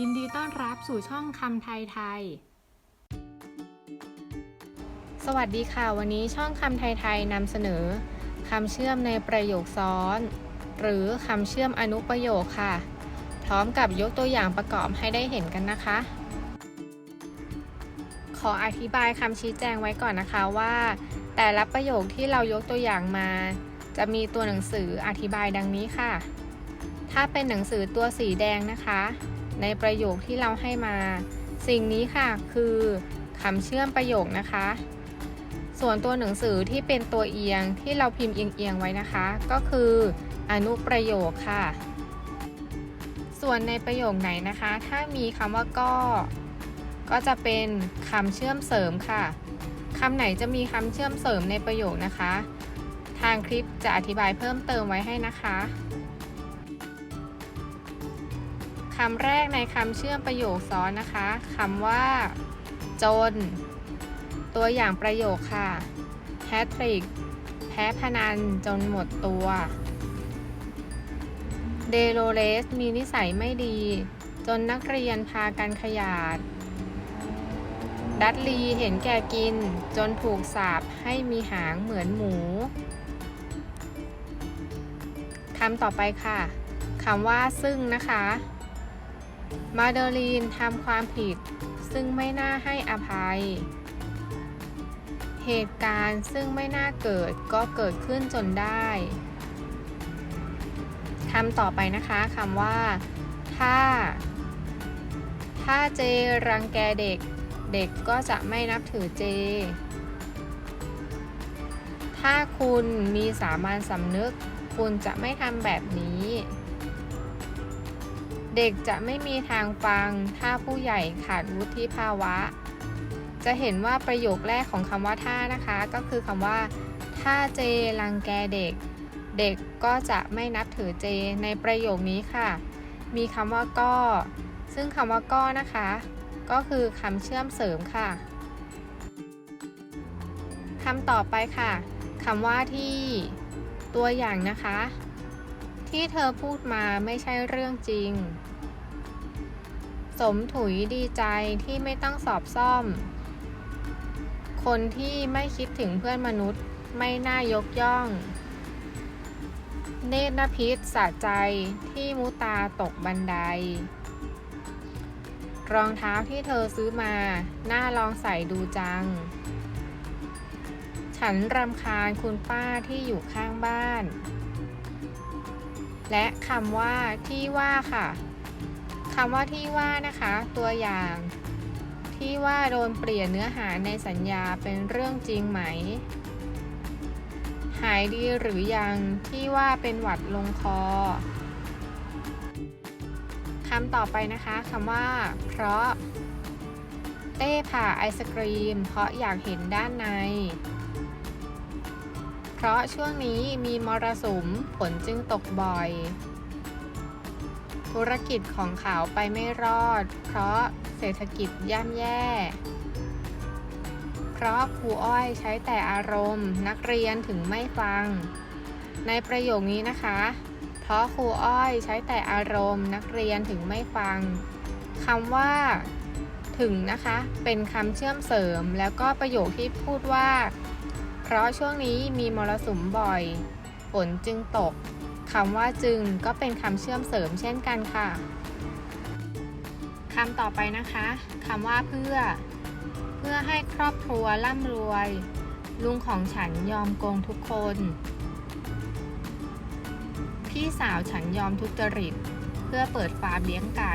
ยินดีต้อนรับสู่ช่องคำไทยไทย สวัสดีค่ะ วันนี้ช่องคำไทยไทยนำเสนอคำเชื่อมในประโยคซ้อน หรือคำเชื่อมอนุประโยคค่ะ พร้อมกับยกตัวอย่างประกอบให้ได้เห็นกันนะคะ ขออธิบายคำชี้แจงไว้ก่อนนะคะว่า แต่ละประโยคที่เรายกตัวอย่างมา จะมีตัวหนังสืออธิบายดังนี้ค่ะ ถ้าเป็นหนังสือตัวสีแดงนะคะ ในประโยคที่เราให้มา สิ่งนี้ค่ะคือคำเชื่อมประโยคนะคะ ส่วนตัวหนังสือที่เป็นตัวเอียงที่เราพิมพ์เอียงๆไว้นะคะ ก็คืออนุประโยคค่ะ ส่วนในประโยคไหนนะคะ ถ้ามีคำว่าก็ก็จะเป็นคำเชื่อมเสริมค่ะคำไหนจะมีคำเชื่อมเสริมในประโยคนะคะ ทางคลิปจะอธิบายเพิ่มเติมไว้ให้นะคะ คำแรกในคำเชื่อมประโยคซ้อนนะคะคำว่า จน ตัวอย่างประโยคค่ะแฮตริก แพ้พนันจนหมดตัวเดโลเรสมีนิสัยไม่ดี จนนักเรียนพากันขยาด ดัตลีเห็นแก่กิน จนถูกสาปให้มีหางเหมือนหมูคำต่อไปค่ะคำว่าซึ่งนะคะ มาเดลีนทำความผิด ซึ่งไม่น่าให้อภัย เหตุการณ์ซึ่งไม่น่าเกิดก็เกิดขึ้นจนได้คำต่อไปนะคะคำว่า ถ้า ถ้าเจรังแกเด็ก เด็กก็จะไม่นับถือเจ ถ้าคุณมีสามัญสำนึก คุณจะไม่ทำแบบนี้ เด็กจะไม่มีทางฟัง ถ้าผู้ใหญ่ขาดวุฒิภาวะ จะเห็นว่าประโยคแรกของคำว่าถ้านะคะ ก็คือคำว่า ถ้าเจรังแกเด็ก เด็กก็จะไม่นับถือเจในประโยคนี้ค่ะ มีคำว่าก็ ซึ่งคำว่าก็นะคะ ก็คือคำเชื่อมเสริมค่ะคำต่อไปค่ะคำว่าที่ตัวอย่างนะคะ ที่เธอพูดมาไม่ใช่เรื่องจริง สมถุยดีใจที่ไม่ต้องสอบซ่อม คนที่ไม่คิดถึงเพื่อนมนุษย์ไม่น่ายกย่อง เนตรนพิษสะใจที่มุตาตกบันได รองเท้าที่เธอซื้อมา น่าลองใส่ดูจัง ฉันรำคาญคุณป้าที่อยู่ข้างบ้าน และคำว่าที่ว่าค่ะคำว่าที่ว่านะคะ ตัวอย่าง ที่ว่าโดนเปลี่ยนเนื้อหาในสัญญาเป็นเรื่องจริงไหม หายดีหรือยังที่ว่าเป็นหวัดลงคอคำต่อไปนะคะคำว่า เพราะ เต้ผ่าไอศกรีม เพราะอยากเห็นด้านใน ราะช่วงนี้มีมรสุมฝนจึงตกบ่อย ธุรกิจของเขาไปไม่รอด เพราะเศรษฐกิจย่ำแย่ เพราะครูอ้อยใช้แต่อารมณ์นักเรียนถึงไม่ฟัง ในประโยคนี้นะคะ เพราะครูอ้อยใช้แต่อารมณ์นักเรียนถึงไม่ฟังคำว่าถึงนะคะ เป็นคำเชื่อมเสริม แล้วก็ประโยคที่พูดว่า เพราะช่วงนี้มีมรสุมบ่อย ฝนจึงตกคำว่าจึงก็เป็นคำเชื่อมเสริมเช่นกันค่ะคำต่อไปนะคะคำว่าเพื่อ เพื่อให้ครอบครัวร่ำรวย ลุงของฉันยอมโกงทุกคน พี่สาวฉันยอมทุจริต เพื่อเปิดฟาร์มเลี้ยงไก่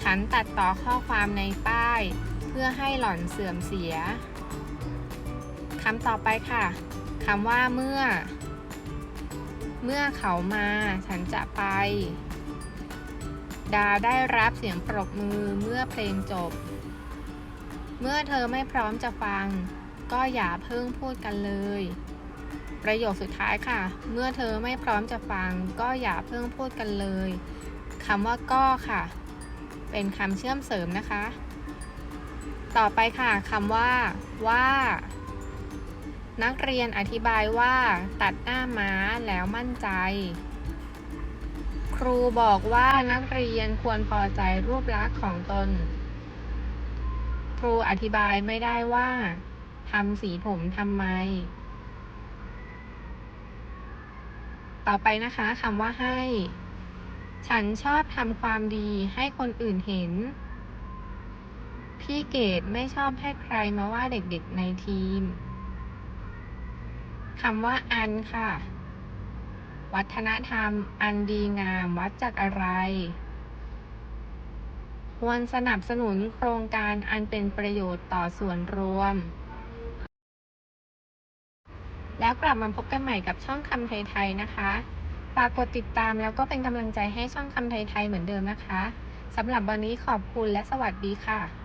ฉันตัดต่อข้อความในป้าย เพื่อให้หล่อนเสื่อมเสีย คำต่อไปค่ะคำว่าเมื่อ เมื่อเขามาฉันจะไป ดาได้รับเสียงปรบมือเมื่อเพลงจบ เมื่อเธอไม่พร้อมจะฟัง ก็อย่าเพิ่งพูดกันเลย ประโยคสุดท้ายค่ะ เมื่อเธอไม่พร้อมจะฟัง ก็อย่าเพิ่งพูดกันเลยคำว่าก็ค่ะ เป็นคำเชื่อมเสริมนะคะ ต่อไปค่ะคำว่า ว่า นักเรียนอธิบายว่าตัดหน้าม้าแล้วมั่นใจ ครูบอกว่านักเรียนควรพอใจรูปลักษณ์ของตน ครูอธิบายไม่ได้ว่าทำสีผมทำไม ต่อไปนะคะคำว่าให้ ฉันชอบทำความดีให้คนอื่นเห็น พี่เกดไม่ชอบให้ใครมาว่าเด็กๆในทีม คำว่าอันค่ะ วัฒนธรรม อันดีงาม วัดจากอะไร ควรสนับสนุนโครงการอันเป็นประโยชน์ต่อส่วนรวม แล้วกลับมาพบกันใหม่กับช่องคำไทยๆนะคะฝากกดติดตามแล้วก็เป็นกำลังใจให้ช่องคำไทยๆเหมือนเดิมนะคะสำหรับวันนี้ขอบคุณและสวัสดีค่ะ